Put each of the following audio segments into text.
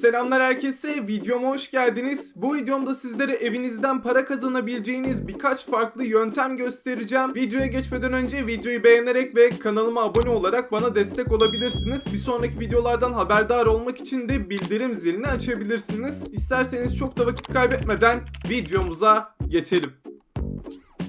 Selamlar herkese, videoma hoş geldiniz. Bu videomda sizlere evinizden para kazanabileceğiniz birkaç farklı yöntem göstereceğim. Videoya geçmeden önce videoyu beğenerek ve kanalıma abone olarak bana destek olabilirsiniz. Bir sonraki videolardan haberdar olmak için de bildirim zilini açabilirsiniz. İsterseniz çok da vakit kaybetmeden videomuza geçelim.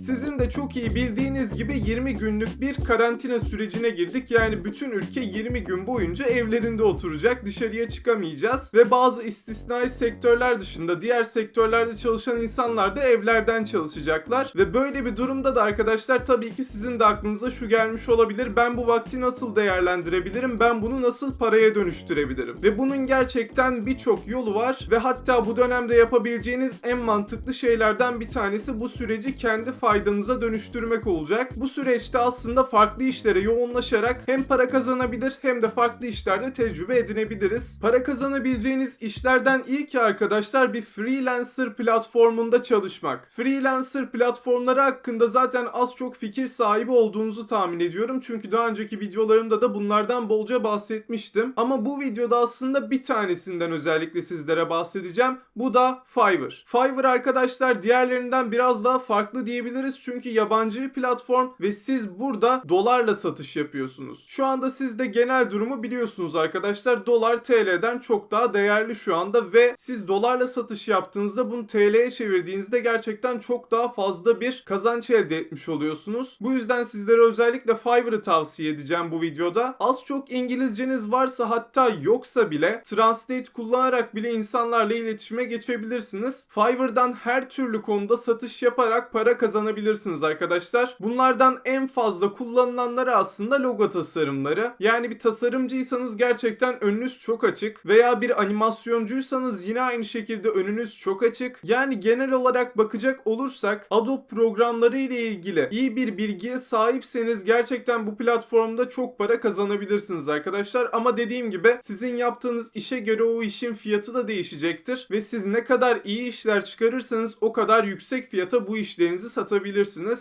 Sizin de çok iyi bildiğiniz gibi 20 günlük bir karantina sürecine girdik. Yani bütün ülke 20 gün boyunca evlerinde oturacak. Dışarıya çıkamayacağız ve bazı istisnai sektörler dışında diğer sektörlerde çalışan insanlar da evlerden çalışacaklar. Ve böyle bir durumda da arkadaşlar tabii ki sizin de aklınıza şu gelmiş olabilir. Ben bu vakti nasıl değerlendirebilirim? Ben bunu nasıl paraya dönüştürebilirim? Ve bunun gerçekten birçok yolu var ve hatta bu dönemde yapabileceğiniz en mantıklı şeylerden bir tanesi bu süreci kendi faydanıza dönüştürmek olacak. Bu süreçte aslında farklı işlere yoğunlaşarak hem para kazanabilir hem de farklı işlerde tecrübe edinebiliriz. Para kazanabileceğiniz işlerden ilki arkadaşlar bir freelancer platformunda çalışmak. Freelancer platformları hakkında zaten az çok fikir sahibi olduğunuzu tahmin ediyorum. Çünkü daha önceki videolarımda da bunlardan bolca bahsetmiştim. Ama bu videoda aslında bir tanesinden özellikle sizlere bahsedeceğim. Bu da Fiverr. Fiverr arkadaşlar diğerlerinden biraz daha farklı diyebiliriz çünkü yabancı platform ve siz burada dolarla satış yapıyorsunuz. Şu anda siz de genel durumu biliyorsunuz arkadaşlar. Dolar TL'den çok daha değerli şu anda ve siz dolarla satış yaptığınızda bunu TL'ye çevirdiğinizde gerçekten çok daha fazla bir kazanç elde etmiş oluyorsunuz. Bu yüzden sizlere özellikle Fiverr'ı tavsiye edeceğim bu videoda. Az çok İngilizceniz varsa hatta yoksa bile Translate kullanarak bile insanlarla iletişime geçebilirsiniz. Fiverr'dan her türlü konuda satış yaparak para kazanabilirsiniz arkadaşlar. Bunlardan en fazla kullanılanları aslında logo tasarımları. Yani bir tasarımcıysanız gerçekten önünüz çok açık veya bir animasyoncuysanız yine aynı şekilde önünüz çok açık. Yani genel olarak bakacak olursak Adobe programları ile ilgili iyi bir bilgiye sahipseniz gerçekten bu platformda çok para kazanabilirsiniz arkadaşlar. Ama dediğim gibi sizin yaptığınız işe göre o işin fiyatı da değişecektir ve siz ne kadar iyi işler çıkarırsanız o kadar yüksek fiyata bu işlerinizi satabilirsiniz.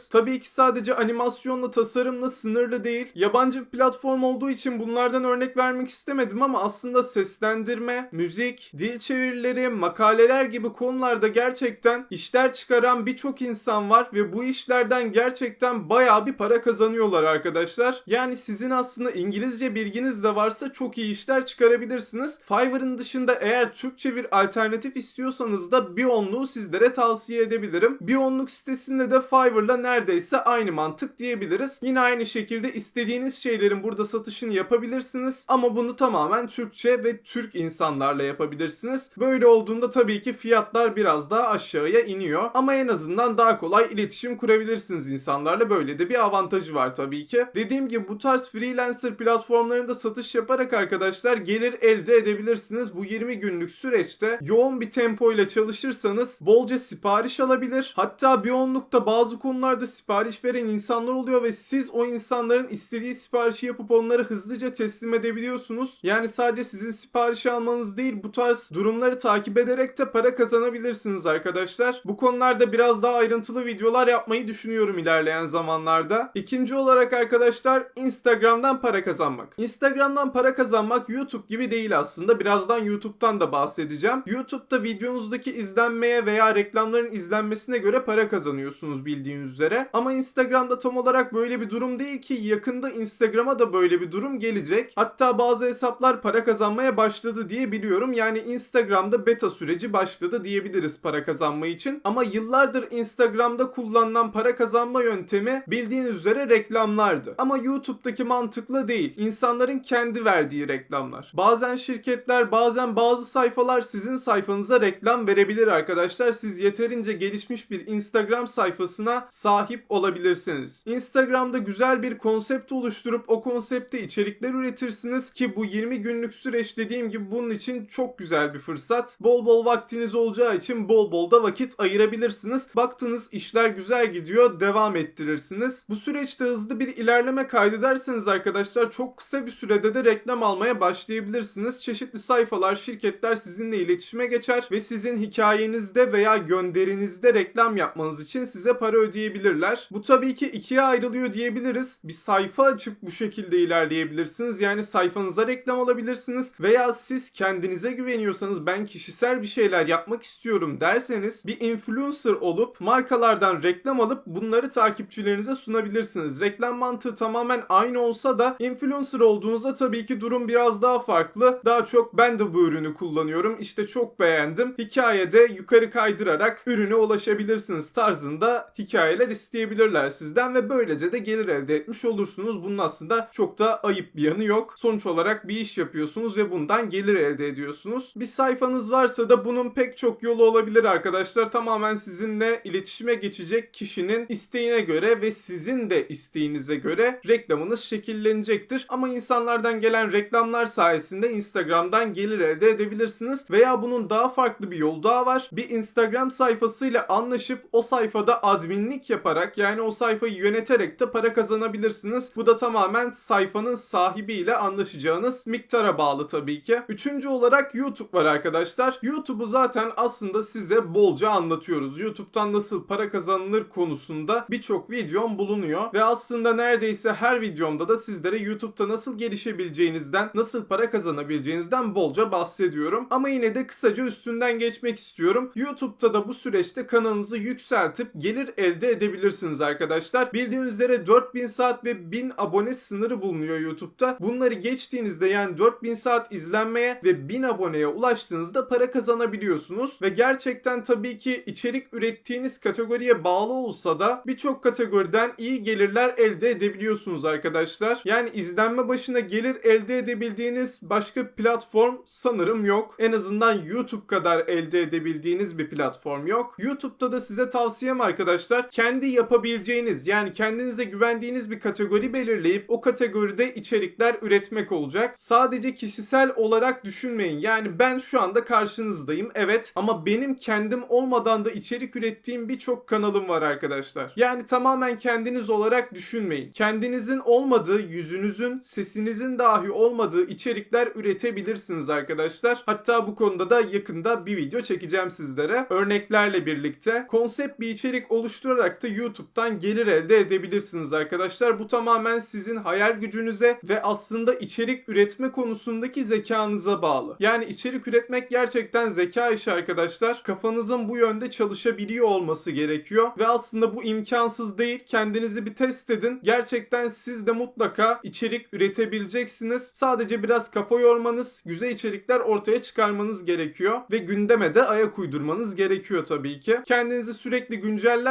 Tabii ki sadece animasyonla tasarımla sınırlı değil. Yabancı bir platform olduğu için bunlardan örnek vermek istemedim ama aslında seslendirme, müzik, dil çevirileri, makaleler gibi konularda gerçekten işler çıkaran birçok insan var ve bu işlerden gerçekten bayağı bir para kazanıyorlar arkadaşlar. Yani sizin aslında İngilizce bilginiz de varsa çok iyi işler çıkarabilirsiniz. Fiverr'ın dışında eğer Türkçe bir alternatif istiyorsanız da bir onluğu sizlere tavsiye edebilirim. Bir onluk sitesinde de Fiverr'la neredeyse aynı mantık diyebiliriz. Yine aynı şekilde istediğiniz şeylerin burada satışını yapabilirsiniz ama bunu tamamen Türkçe ve Türk insanlarla yapabilirsiniz. Böyle olduğunda tabii ki fiyatlar biraz daha aşağıya iniyor ama en azından daha kolay iletişim kurabilirsiniz insanlarla. Böyle de bir avantajı var tabii ki. Dediğim gibi bu tarz freelancer platformlarında satış yaparak arkadaşlar gelir elde edebilirsiniz. Bu 20 günlük süreçte yoğun bir tempo ile çalışırsanız bolca sipariş alabilir. Hatta bir onlukta bazı konularda sipariş veren insanlar oluyor ve siz o insanların istediği siparişi yapıp onları hızlıca teslim edebiliyorsunuz. Yani sadece sizin siparişi almanız değil bu tarz durumları takip ederek de para kazanabilirsiniz arkadaşlar. Bu konularda biraz daha ayrıntılı videolar yapmayı düşünüyorum ilerleyen zamanlarda. İkinci olarak arkadaşlar Instagram'dan para kazanmak. Instagram'dan para kazanmak YouTube gibi değil aslında. Birazdan YouTube'dan da bahsedeceğim. YouTube'da videonuzdaki izlenmeye veya reklamların izlenmesine göre para kazanıyorsunuz bildiğiniz üzere. Ama Instagram'da tam olarak böyle bir durum değil ki yakında Instagram'a da böyle bir durum gelecek. Hatta bazı hesaplar para kazanmaya başladı diye biliyorum. Yani Instagram'da beta süreci başladı diyebiliriz para kazanma için. Ama yıllardır Instagram'da kullanılan para kazanma yöntemi bildiğiniz üzere reklamlardı. Ama YouTube'daki mantıklı değil. İnsanların kendi verdiği reklamlar. Bazen şirketler, bazen bazı sayfalar sizin sayfanıza reklam verebilir arkadaşlar. Siz yeterince gelişmiş bir Instagram sayfasına sahip olabilirsiniz. Instagram'da güzel bir konsept oluşturup o konsepte içerikler üretirsiniz ki bu 20 günlük süreç dediğim gibi bunun için çok güzel bir fırsat. Bol bol vaktiniz olacağı için bol bol da vakit ayırabilirsiniz. Baktınız işler güzel gidiyor, devam ettirirsiniz. Bu süreçte hızlı bir ilerleme kaydederseniz arkadaşlar çok kısa bir sürede de reklam almaya başlayabilirsiniz. Çeşitli sayfalar, şirketler sizinle iletişime geçer ve sizin hikayenizde veya gönderinizde reklam yapmanız için size para ödeyebilirler. Bu tabii ki ikiye ayrılıyor diyebiliriz. Bir sayfa açıp bu şekilde ilerleyebilirsiniz. Yani sayfanıza reklam alabilirsiniz veya siz kendinize güveniyorsanız ben kişisel bir şeyler yapmak istiyorum derseniz bir influencer olup markalardan reklam alıp bunları takipçilerinize sunabilirsiniz. Reklam mantığı tamamen aynı olsa da influencer olduğunuzda tabii ki durum biraz daha farklı. Daha çok ben de bu ürünü kullanıyorum. İşte çok beğendim. Hikayede yukarı kaydırarak ürüne ulaşabilirsiniz tarzında hikayeler isteyebilirler sizden ve böylece de gelir elde etmiş olursunuz. Bunun aslında çok da ayıp bir yanı yok. Sonuç olarak bir iş yapıyorsunuz ve bundan gelir elde ediyorsunuz. Bir sayfanız varsa da bunun pek çok yolu olabilir arkadaşlar. Tamamen sizinle iletişime geçecek kişinin isteğine göre ve sizin de isteğinize göre reklamınız şekillenecektir. Ama insanlardan gelen reklamlar sayesinde Instagram'dan gelir elde edebilirsiniz. Veya bunun daha farklı bir yolu daha var. Bir Instagram sayfasıyla anlaşıp o sayfada adminlik yaparak yani o sayfayı yöneterek de para kazanabilirsiniz. Bu da tamamen sayfanın sahibiyle anlaşacağınız miktara bağlı tabii ki. Üçüncü olarak YouTube var arkadaşlar. YouTube'u zaten aslında size bolca anlatıyoruz. YouTube'dan nasıl para kazanılır konusunda birçok videom bulunuyor ve aslında neredeyse her videomda da sizlere YouTube'da nasıl gelişebileceğinizden, nasıl para kazanabileceğinizden bolca bahsediyorum. Ama yine de kısaca üstünden geçmek istiyorum. YouTube'da da bu süreçte kanalınızı yükseltip gelir elde edebilirsiniz arkadaşlar. Bildiğiniz üzere 4000 saat ve 1000 abone sınırı bulunuyor YouTube'da. Bunları geçtiğinizde yani 4000 saat izlenmeye ve 1000 aboneye ulaştığınızda para kazanabiliyorsunuz. Ve gerçekten tabii ki içerik ürettiğiniz kategoriye bağlı olsa da birçok kategoriden iyi gelirler elde edebiliyorsunuz arkadaşlar. Yani izlenme başına gelir elde edebildiğiniz başka platform sanırım yok. En azından YouTube kadar elde edebildiğiniz bir platform yok. YouTube'da da size tavsiyem arkadaşlar kendi yapabileceğiniz yani kendinize güvendiğiniz bir kategori belirleyip o kategoride içerikler üretmek olacak. Sadece kişisel olarak düşünmeyin. Yani ben şu anda karşınızdayım evet ama benim kendim olmadan da içerik ürettiğim birçok kanalım var arkadaşlar. Yani tamamen kendiniz olarak düşünmeyin. Kendinizin olmadığı, yüzünüzün, sesinizin dahi olmadığı içerikler üretebilirsiniz arkadaşlar. Hatta bu konuda da yakında bir video çekeceğim sizlere. Örneklerle birlikte konsept bir içerik oluşturarak da YouTube'dan gelir elde edebilirsiniz arkadaşlar. Bu tamamen sizin hayal gücünüze ve aslında içerik üretme konusundaki zekanıza bağlı. Yani içerik üretmek gerçekten zeka işi arkadaşlar. Kafanızın bu yönde çalışabiliyor olması gerekiyor ve aslında bu imkansız değil. Kendinizi bir test edin. Gerçekten siz de mutlaka içerik üretebileceksiniz. Sadece biraz kafa yormanız, güzel içerikler ortaya çıkarmanız gerekiyor ve gündeme de ayak uydurmanız gerekiyor tabii ki. Kendinizi sürekli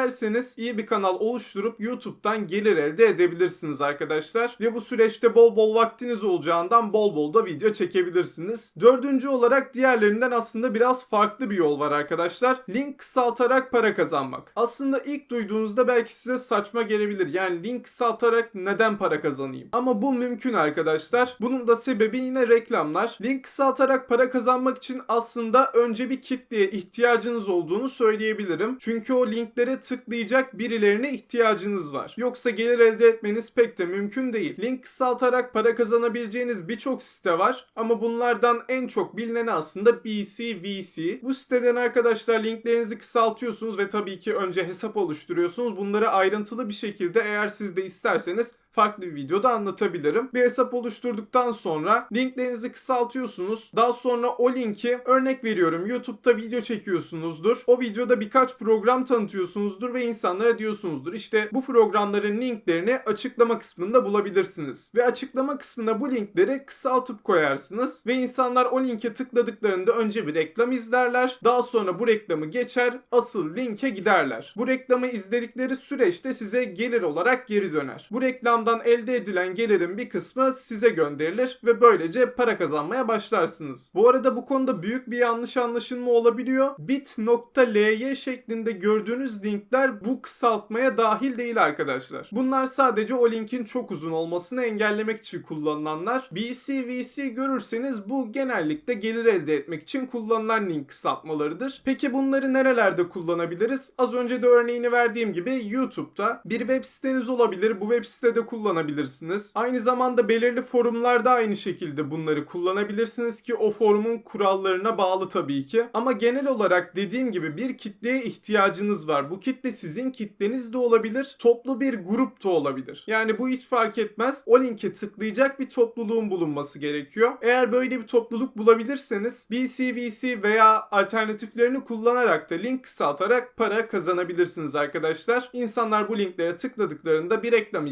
güncellerseniz iyi bir kanal oluşturup YouTube'dan gelir elde edebilirsiniz arkadaşlar. Ve bu süreçte bol bol vaktiniz olacağından bol bol da video çekebilirsiniz. Dördüncü olarak diğerlerinden aslında biraz farklı bir yol var arkadaşlar. Link kısaltarak para kazanmak. Aslında ilk duyduğunuzda belki size saçma gelebilir. Yani link kısaltarak neden para kazanayım? Ama bu mümkün arkadaşlar. Bunun da sebebi yine reklamlar. Link kısaltarak para kazanmak için aslında önce bir kitleye ihtiyacınız olduğunu söyleyebilirim. Çünkü o linklere tıklayacak birilerine ihtiyacınız var. Yoksa gelir elde etmeniz pek de mümkün değil. Link kısaltarak para kazanabileceğiniz birçok site var ama bunlardan en çok bilineni aslında BC, VC. Bu siteden arkadaşlar linklerinizi kısaltıyorsunuz ve tabii ki önce hesap oluşturuyorsunuz. Bunları ayrıntılı bir şekilde eğer siz de isterseniz farklı bir videoda anlatabilirim. Bir hesap oluşturduktan sonra linklerinizi kısaltıyorsunuz. Daha sonra o linki örnek veriyorum YouTube'da video çekiyorsunuzdur. O videoda birkaç program tanıtıyorsunuzdur ve insanlara diyorsunuzdur. İşte bu programların linklerini açıklama kısmında bulabilirsiniz. Ve açıklama kısmına bu linkleri kısaltıp koyarsınız ve insanlar o linke tıkladıklarında önce bir reklam izlerler. Daha sonra bu reklamı geçer asıl linke giderler. Bu reklamı izledikleri süreçte size gelir olarak geri döner. Bu reklamdan elde edilen gelirin bir kısmı size gönderilir ve böylece para kazanmaya başlarsınız. Bu arada bu konuda büyük bir yanlış anlaşılma olabiliyor. bit.ly şeklinde gördüğünüz linkler bu kısaltmaya dahil değil arkadaşlar. Bunlar sadece o linkin çok uzun olmasını engellemek için kullanılanlar. BC, VC görürseniz bu genellikle gelir elde etmek için kullanılan link kısaltmalarıdır. Peki bunları nerelerde kullanabiliriz? Az önce de örneğini verdiğim gibi YouTube'da bir web siteniz olabilir. Bu web sitede kullanabilirsiniz. Aynı zamanda belirli forumlarda aynı şekilde bunları kullanabilirsiniz ki o forumun kurallarına bağlı tabii ki. Ama genel olarak dediğim gibi bir kitleye ihtiyacınız var. Bu kitle sizin kitleniz de olabilir, toplu bir grup da olabilir. Yani bu hiç fark etmez. O linke tıklayacak bir topluluğun bulunması gerekiyor. Eğer böyle bir topluluk bulabilirseniz BCVC veya alternatiflerini kullanarak da link kısaltarak para kazanabilirsiniz arkadaşlar. İnsanlar bu linklere tıkladıklarında bir reklam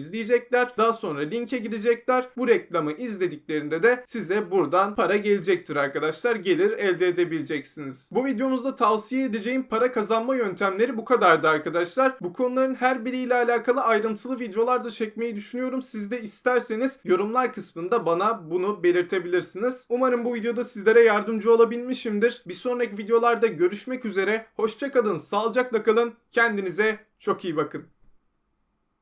izleyecekler. Daha sonra linke gidecekler. Bu reklamı izlediklerinde de size buradan para gelecektir arkadaşlar. Gelir elde edebileceksiniz. Bu videomuzda tavsiye edeceğim para kazanma yöntemleri bu kadardı arkadaşlar. Bu konuların her biriyle alakalı ayrıntılı videolar da çekmeyi düşünüyorum. Siz de isterseniz yorumlar kısmında bana bunu belirtebilirsiniz. Umarım bu videoda sizlere yardımcı olabilmişimdir. Bir sonraki videolarda görüşmek üzere. Hoşçakalın, sağlıcakla kalın. Kendinize çok iyi bakın.